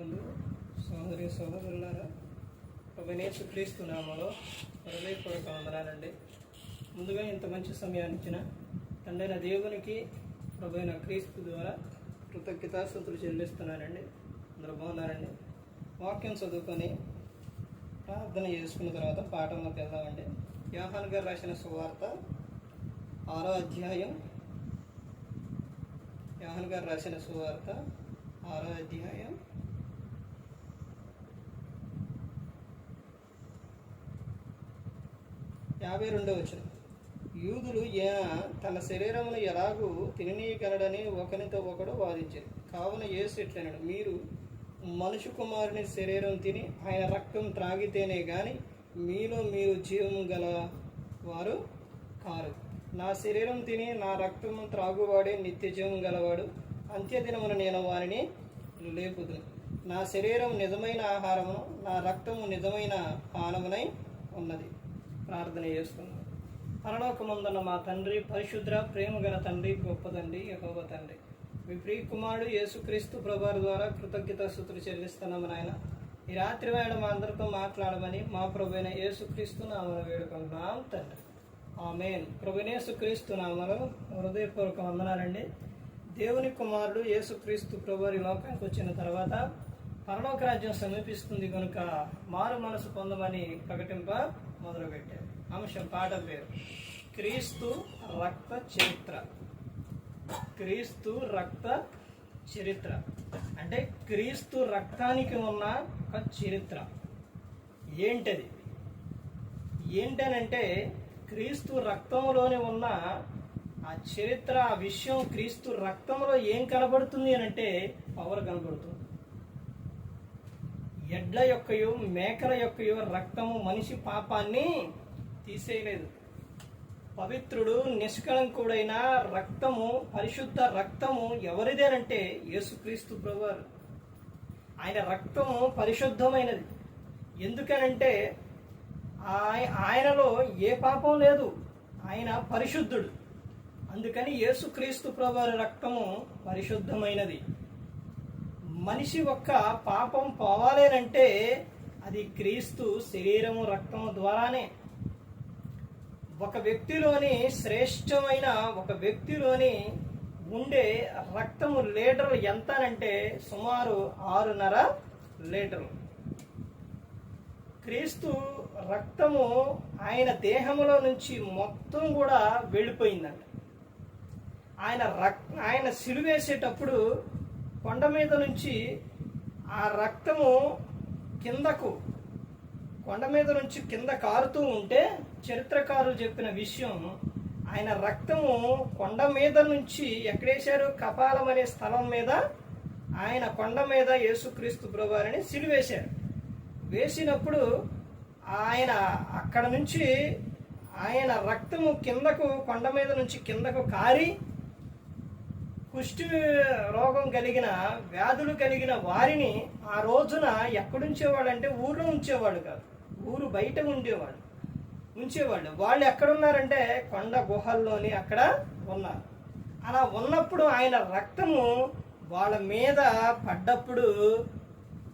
సోదరి సోదరులారా ప్రభునేసు క్రీస్తు నామలో హృదయపూర్వక వందనాలండి. ముందుగా ఇంత మంచి సమయాన్ని ఇచ్చిన తండ్రైన దేవునికి ప్రభుైన క్రీస్తు ద్వారా కృతజ్ఞతాస్థుతులు చెల్లిస్తున్నానండి. అందరూ బాగున్నారండి? వాక్యం చదువుకొని ప్రార్థన చేసుకున్న తర్వాత పాఠంలోకి వెళ్దామండి. యోహాన్ గారు రాసిన సువార్త ఆరో అధ్యాయం. యోహాన్ గారు రాసిన సువార్త ఆరో అధ్యాయం. యాభై రెండో వచ్చిన యూదులు ఈయన తన శరీరమును ఎలాగూ తిననీయగలడని ఒకరితో ఒకడు వాదించారు. కావున యేసు ఇట్లన్నాడు మీరు మనుషు కుమారుని శరీరం తిని ఆయన రక్తం త్రాగితేనే కానీ మీలో మీరు జీవము గల వారు కారు. నా శరీరం తిని నా రక్తము త్రాగువాడే నిత్య జీవం గలవాడు అంత్యదినమున నేను వారిని లేపుదును. నా శరీరం నిజమైన ఆహారమును నా రక్తము నిజమైన పానమునై ఉన్నది. ప్రార్థన చేస్తున్నాం పరలోకమందున్న మా తండ్రి పరిశుద్ర ప్రేమ గల తండ్రి గొప్ప తండ్రి యహోవ తండ్రి. మీ ప్రియ కుమారుడు యేసుక్రీస్తు ప్రభారు ద్వారా కృతజ్ఞత సూత్రులు చెల్లిస్తున్నాము నాయన. ఈ రాత్రి వేళ మా అందరితో మాట్లాడమని మా ప్రభు అయిన యేసుక్రీస్తు నామను వేడుకుంటున్నాం తండ్రి. ఆమెన్. ప్రభునేసుక్రీస్తు నామలో హృదయపూర్వక వందనాలండి. దేవుని కుమారుడు యేసుక్రీస్తు ప్రభు ఈ లోకానికి వచ్చిన తర్వాత పరలోక రాజ్యం సమీపిస్తుంది కనుక మారు మనసు పొందమని ప్రకటింప మొదలుపెట్టారు. అంశం పాట పేరు. క్రీస్తు రక్త చరిత్ర. క్రీస్తు రక్త చరిత్ర. అంటే క్రీస్తు రక్తానికి ఉన్న ఒక చరిత్ర. ఏంటది? ఏంటనంటే క్రీస్తు రక్తంలోనే ఉన్న ఆ చరిత్ర ఆ విషయం క్రీస్తు రక్తంలో ఏం కనబడుతుంది అని అంటే పవర్ కనబడుతుంది. ఎడ్ల యొక్కయు మేకల యొక్కయు రక్తము మనిషి పాపాన్ని తీసేయలేదు. పవిత్రుడు నిష్కళంకుడైన రక్తము పరిశుద్ధ రక్తము ఎవరిదేనంటే యేసుక్రీస్తు ప్రభువారు. ఆయన రక్తము పరిశుద్ధమైనది. ఎందుకనంటే ఆయ- ఆయనలో ఏ పాపం లేదు. ఆయన పరిశుద్ధుడు. అందుకని యేసుక్రీస్తు ప్రభువారి రక్తము పరిశుద్ధమైనది. మనిషి ఒక్క పాపం పోవాలేనంటే అది క్రీస్తు శరీరము రక్తము ద్వారానే. ఒక వ్యక్తిలోని శ్రేష్టమైన ఒక వ్యక్తిలోని ఉండే రక్తము లీటర్లు ఎంత అంటే సుమారు ఆరున్నర లీటర్లు. క్రీస్తు రక్తము ఆయన దేహంలో నుంచి మొత్తం కూడా వెళ్ళిపోయిందంట. ఆయన రక్ ఆయన సిలువేసేటప్పుడు కొండ మీద నుంచి ఆ రక్తము కిందకు కొండ మీద నుంచి కింద కారుతూ ఉంటే చరిత్రకారులు చెప్పిన విషయం ఆయన రక్తము కొండ మీద నుంచి ఎక్కడేశారు? కపాలం అనే స్థలం మీద ఆయన కొండ మీద యేసుక్రీస్తు ప్రభువారిని సిలివేశారు. వేసినప్పుడు ఆయన అక్కడ నుంచి ఆయన రక్తము కిందకు కొండ మీద నుంచి కిందకు కారి కుష్టి రోగం కలిగిన వ్యాధులు కలిగిన వారిని ఆ రోజున ఎక్కడుంచేవాడు అంటే ఊర్లో ఉంచేవాడు కాదు. ఊరు బయట ఉండేవాడు ఉంచేవాళ్ళు. వాళ్ళు ఎక్కడున్నారంటే కొండ గుహల్లోని అక్కడ ఉన్నారు. అలా ఉన్నప్పుడు ఆయన రక్తము వాళ్ళ మీద పడ్డప్పుడు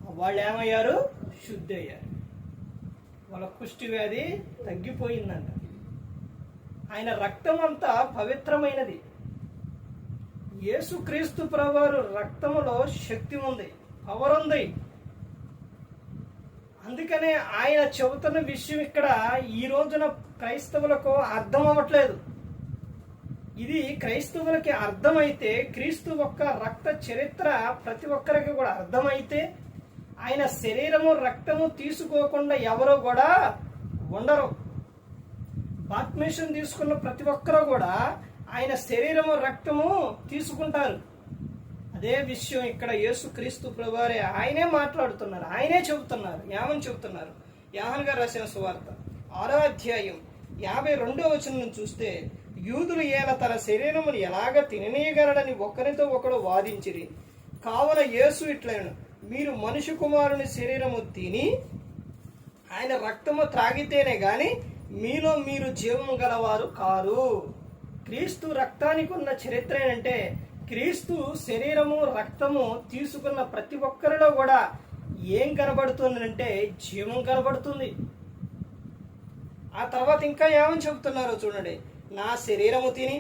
వాళ్ళు ఏమయ్యారు? శుద్ధి అయ్యారు వాళ్ళ కుష్టి వ్యాధి తగ్గిపోయిందంట. ఆయన రక్తం అంతా పవిత్రమైనది. యేసుక్రీస్తు ప్రభువారు రక్తములో శక్తి ఉంది పవర్ ఉంది అందుకనే ఆయన చెబుతున్న విషయం ఇక్కడ ఈ రోజున క్రైస్తవులకు అర్థం అవ్వట్లేదు ఇది క్రైస్తవులకి అర్థమైతే క్రీస్తు ఒక్క రక్త చరిత్ర ప్రతి ఒక్కరికి కూడా అర్థమైతే ఆయన శరీరము రక్తము తీసుకోకుండా ఎవరో కూడా ఉండరు. బాప్టిమేషన్ తీసుకున్న ప్రతి ఒక్కరూ కూడా ఆయన శరీరము రక్తము తీసుకుంటారు. అదే విషయం ఇక్కడ యేసు క్రీస్తు ప్రభువారే ఆయనే మాట్లాడుతున్నారు. ఆయనే చెబుతున్నారు. ఏమని చెబుతున్నారు? యాహన్ గారు రాసిన సువార్త. ఆరో అధ్యాయం యాభై రెండో వచనం చూస్తే యూదులు ఏల తన శరీరమును ఎలాగ తిననీయగలడని ఒకరితో ఒకడు వాదించిరి. కావల యేసు ఇట్లను మీరు మనుషు కుమారుని శరీరము తిని ఆయన రక్తము త్రాగితేనే కానీ మీలో మీరు జీవము గలవారు కారు. క్రీస్తు రక్తానికి ఉన్న చరిత్ర ఏంటంటే క్రీస్తు శరీరము రక్తము తీసుకున్న ప్రతి ఒక్కరిలో కూడా ఏం కనబడుతుందంటే జీవం కనబడుతుంది. ఆ తర్వాత ఇంకా ఏమని చెబుతున్నారో చూడండి. నా శరీరము తిని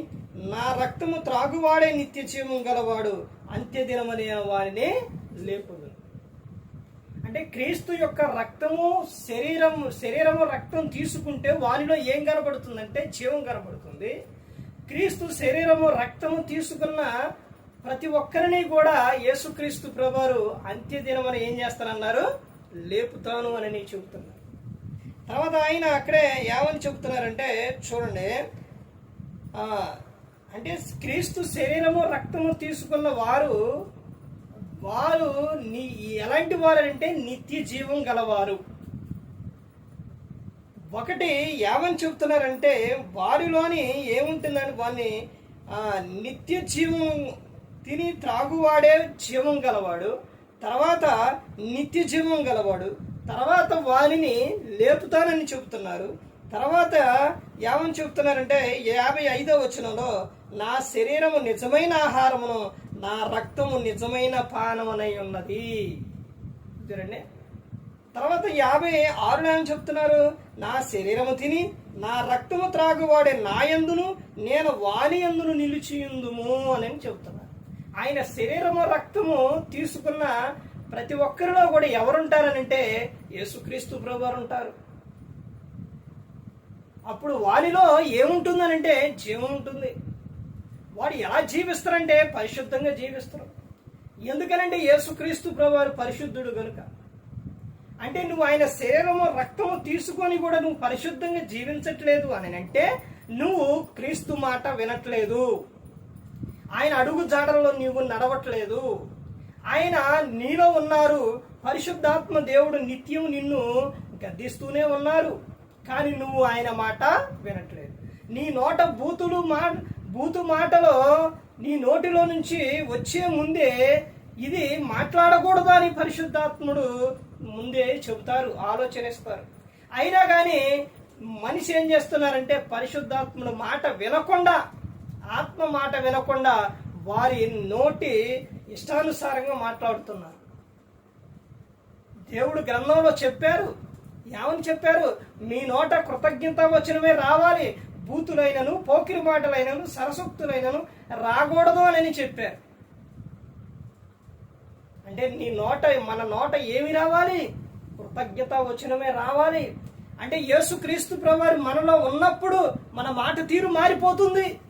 నా రక్తము త్రాగువాడే నిత్య జీవం గలవాడు అంత్యదినమనే వారిని లేపుదు అంటే క్రీస్తు యొక్క రక్తము శరీరం శరీరము రక్తం తీసుకుంటే వారిలో ఏం కనబడుతుందంటే జీవం కనబడుతుంది. క్రీస్తు శరీరము రక్తము తీసుకున్న ప్రతి ఒక్కరిని కూడా యేసుక్రీస్తు ప్రభువారు అంత్యదినమని ఏం చేస్తానన్నారు? లేపుతాను అని చెబుతున్నారు తర్వాత ఆయన అక్కడే ఏమని చెబుతున్నారంటే చూడండి అంటే క్రీస్తు శరీరము రక్తము తీసుకున్న వారు వారు నీ ఎలాంటి వారు అంటే నిత్య జీవం గలవారు. ఒకటి ఏమని చెబుతున్నారంటే వారిలోని ఏముంటుందని వారిని నిత్య జీవం తిని త్రాగువాడే జీవం గలవాడు తర్వాత నిత్య జీవం గలవాడు తర్వాత వారిని లేపుతానని చెబుతున్నారు. తర్వాత ఏమని చెబుతున్నారంటే యాభై ఐదో వచనంలో నా శరీరము నిజమైన ఆహారమును నా రక్తము నిజమైన పానమనై ఉన్నది. చూడండి. తర్వాత యాభై ఆరులో ఏమని చెప్తున్నారు నా శరీరము తిని నా రక్తము త్రాగువాడే నా యందును నేను వాని ఎందును నిలిచియుందుము అని చెబుతున్నారు ఆయన శరీరము రక్తము తీసుకున్న ప్రతి ఒక్కరిలో కూడా ఎవరుంటారనంటే యేసుక్రీస్తు ప్రభువారు ఉంటారు అప్పుడు వారిలో ఏముంటుందనంటే జీవం ఉంటుంది. వాడు ఎలా జీవిస్తారంటే పరిశుద్ధంగా జీవిస్తారు. ఎందుకనంటే యేసుక్రీస్తు ప్రభువారు పరిశుద్ధుడు కనుక అంటే నువ్వు ఆయన శరీరము రక్తము తీసుకొని కూడా నువ్వు పరిశుద్ధంగా జీవించట్లేదు అని అంటే నువ్వు క్రీస్తు మాట వినట్లేదు. ఆయన అడుగు జాడల్లో నీవు నడవట్లేదు. ఆయన నీలో ఉన్నారు. పరిశుద్ధాత్మ దేవుడు నిత్యం నిన్ను గద్దిస్తూనే ఉన్నారు. కానీ నువ్వు ఆయన మాట వినట్లేదు. నీ నోట బూతులు మా బూతు మాటలో నీ నోటిలో నుంచి వచ్చే ముందే ఇది మాట్లాడకూడదు అని పరిశుద్ధాత్ముడు ముందే చెబుతారు ఆలోచనిస్తారు. అయినా కానీ మనిషి ఏం చేస్తున్నారంటే పరిశుద్ధాత్ముడు మాట వినకుండా ఆత్మ మాట వినకుండా వారి నోటి ఇష్టానుసారంగా మాట్లాడుతున్నారు. దేవుడు గ్రంథంలో చెప్పారు ఏమని చెప్పారు? మీ నోట కృతజ్ఞత వచ్చినవే రావాలి. బూతులైనను పోకిరి మాటలైనను సరసక్తులైనను రాకూడదు అని చెప్పారు. అంటే నీ నోట మన నోట ఏమి రావాలి? కృతజ్ఞత వచనమే రావాలి. అంటే యేసుక్రీస్తు ప్రభువారు మనలో ఉన్నప్పుడు మన మాట తీరు మారిపోతుంది.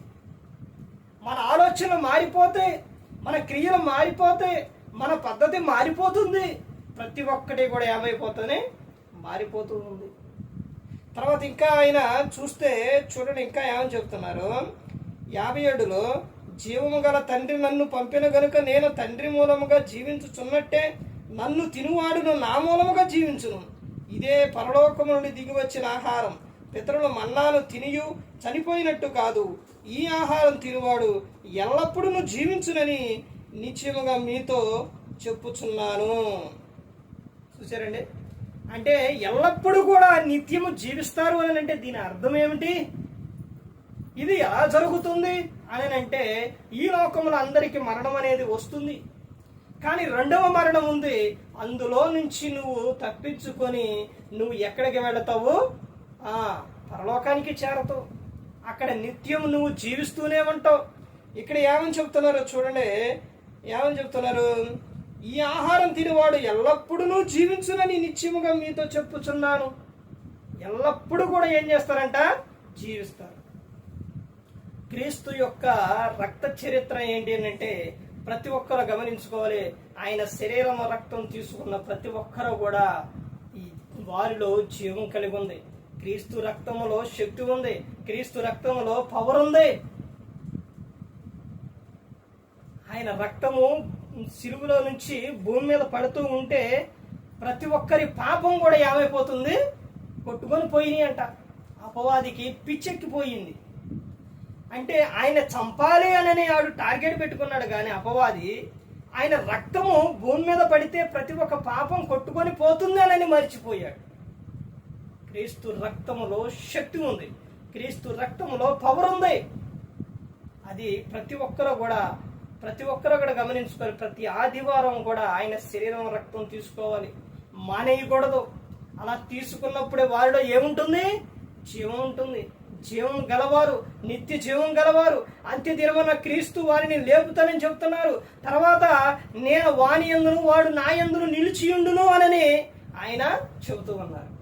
మన ఆలోచనలు మారిపోతే మన క్రియలు మారిపోతే మన పద్ధతి మారిపోతుంది. ప్రతి ఒక్కటి కూడా ఏమైపోతుంది మారిపోతూ ఉంది. తర్వాత ఇంకా ఆయన చూస్తే చూడండి ఇంకా ఏమని చెప్తున్నారు? యాభై ఏడులో జీవము గల తండ్రి నన్ను పంపిన గనుక నేను తండ్రి మూలముగా జీవించుచున్నట్టే నన్ను తినువాడును నా మూలముగా జీవించును. ఇదే పరలోకము నుండి దిగి వచ్చిన ఆహారం. పితరులు మన్నాను తినియు చనిపోయినట్టు కాదు. ఈ ఆహారం తినువాడు ఎల్లప్పుడూ జీవించునని నిశ్చయముగా మీతో చెప్పుచున్నాను. చూసారండి అంటే ఎల్లప్పుడూ కూడా నిత్యము జీవిస్తారు అని అంటే దీని అర్థం ఏమిటి? ఇది ఎలా జరుగుతుంది? అని అంటే ఈ లోకంలో అందరికీ మరణం అనేది వస్తుంది. కానీ రెండవ మరణం ఉంది. అందులో నుంచి నువ్వు తప్పించుకొని నువ్వు ఎక్కడికి వెళతావు? ఆ పరలోకానికి చేరతావు. అక్కడ నిత్యం నువ్వు జీవిస్తూనే ఉంటావు. ఇక్కడ ఏమని చెప్తున్నారో చూడండి. ఏమని చెప్తున్నారు? ఈ ఆహారం తినేవాడు ఎల్లప్పుడూ జీవించునని నిత్యముగా మీతో చెప్పుచున్నాను. ఎల్లప్పుడూ కూడా ఏం చేస్తారంట? జీవిస్తారు. క్రీస్తు యొక్క రక్త చరిత్ర ఏంటి అంటే ప్రతి ఒక్కరు గమనించుకోవాలి. ఆయన శరీరం రక్తం తీసుకున్న ప్రతి ఒక్కరు కూడా వారిలో జీవం కలిగి ఉంది. క్రీస్తు రక్తములో శక్తి ఉంది. క్రీస్తు రక్తములో పవర్ ఉంది. ఆయన రక్తము సిలువులో నుంచి భూమి మీద పడుతూ ఉంటే ప్రతి ఒక్కరి పాపం కూడా ఏమైపోతుంది? కొట్టుకొని పోయినాయి అంట. అపవాదికి పిచ్చెక్కిపోయింది. అంటే ఆయన చంపాలి అని ఆడు టార్గెట్ పెట్టుకున్నాడు కానీ అపవాది ఆయన రక్తము భూమి మీద పడితే ప్రతి ఒక్క పాపం కొట్టుకొని పోతుందనని మర్చిపోయాడు. క్రీస్తు రక్తములో శక్తి ఉంది. క్రీస్తు రక్తములో పవర్ ఉంది. అది ప్రతి ఒక్కరూ కూడా ప్రతి ఒక్కరు కూడా గమనించుకోవాలి. ప్రతి ఆదివారం కూడా ఆయన శరీరం రక్తం తీసుకోవాలి. మానేయకూడదు. అలా తీసుకున్నప్పుడే వారిలో ఏముంటుంది? జీవం ఉంటుంది. జీవం గలవారు నిత్య జీవం గలవారు అంత్య దినమున క్రీస్తు వారిని లేపుతానని చెప్తున్నారు. తర్వాత నేను వాని ఎందును వాడు నా ఎందును నిలిచియుండును అనని ఆయన చెబుతూ ఉన్నారు.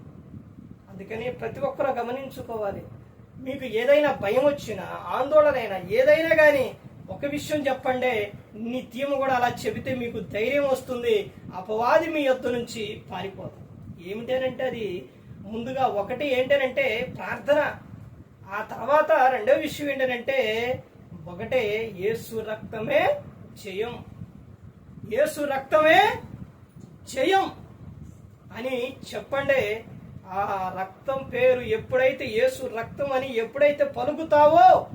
అందుకని ప్రతి ఒక్కరూ గమనించుకోవాలి. మీకు ఏదైనా భయం వచ్చినా ఆందోళన అయినా ఏదైనా కానీ ఒక విషయం చెప్పండి. నిత్యం కూడా అలా చెబితే మీకు ధైర్యం వస్తుంది. అపవాది మీ ఎత్తు నుంచి పారిపోతుంది ఏమిటనంటే అది? ముందుగా ఒకటి ఏంటనంటే ప్రార్థన. ఆ తర్వాత రెండో విషయం ఏంటంటే ఒకటే యేసు రక్తమే జయం. యేసు రక్తమే జయం అని చెప్పండి. ఆ రక్తం పేరు ఎప్పుడైతే యేసు రక్తం అని ఎప్పుడైతే పలుకుతావో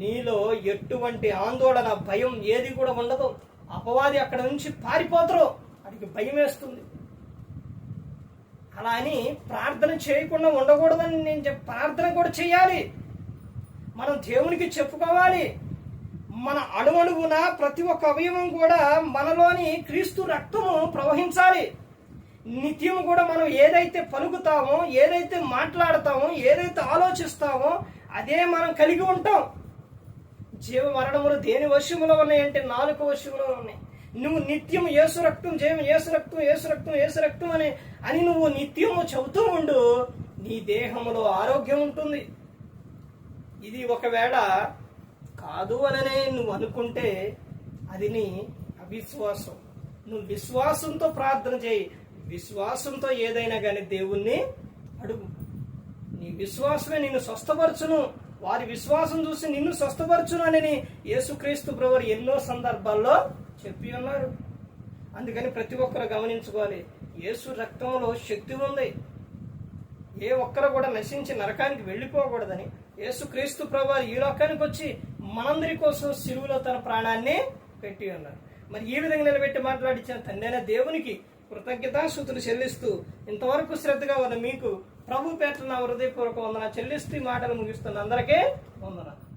నీలో ఎటువంటి ఆందోళన భయం ఏది కూడా ఉండదు. అపవాది అక్కడ నుంచి పారిపోతారు. అడిగి భయం వేస్తుంది అలా అని ప్రార్థన చేయకుండా ఉండకూడదని నేను ప్రార్థన కూడా చేయాలి. మనం దేవునికి చెప్పుకోవాలి. మన అణువణువున ప్రతి ఒక్క అవయవం కూడా మనలోని క్రీస్తు రక్తము ప్రవహించాలి. నిత్యం కూడా మనం ఏదైతే పలుకుతామో ఏదైతే మాట్లాడతామో ఏదైతే ఆలోచిస్తామో అదే మనం కలిగి ఉంటాం. జీవ మరణములు దేని వశములో ఉన్నాయంటే నాలుగు వశములో ఉన్నాయి. నువ్వు నిత్యం ఏసు రక్తం జయం ఏసు రక్తం ఏసు రక్తం ఏసు రక్తం అని అని నువ్వు నిత్యము చెబుతూ ఉండు నీ దేహంలో ఆరోగ్యం ఉంటుంది. ఇది ఒకవేళ కాదు అననే నువ్వు అనుకుంటే అది నీ అవిశ్వాసం. నువ్వు విశ్వాసంతో ప్రార్థన చేయి. విశ్వాసంతో ఏదైనా కానీ దేవుణ్ణి అడుగు. నీ విశ్వాసమే నిన్ను స్వస్థపరచును. వారి విశ్వాసం చూసి నిన్ను స్వస్థపరచును అని యేసుక్రీస్తు బ్రవర్ ఎన్నో సందర్భాల్లో చెప్పి ఉన్నారు అందుకని ప్రతి ఒక్కరు గమనించుకోవాలి. యేసు రక్తంలో శక్తి ఉంది. ఏ ఒక్కరు కూడా నశించి నరకానికి వెళ్ళిపోకూడదని యేసుక్రీస్తు ప్రభువారు ఈ లోకానికి వచ్చి మనందరి కోసం సిలువులో తన ప్రాణాన్ని పెట్టి ఉన్నారు. మరి ఈ విధంగా నిలబెట్టి మాట్లాడించిన తండ్రైన దేవునికి కృతజ్ఞతాశుతులు చెల్లిస్తూ ఇంతవరకు శ్రద్ధగా ఉన్న మీకు ప్రభు పేట నా హృదయపూర్వక వందన చెల్లిస్తూ ఈ మాటలు ముగిస్తున్న అందరికీ వందనాలు.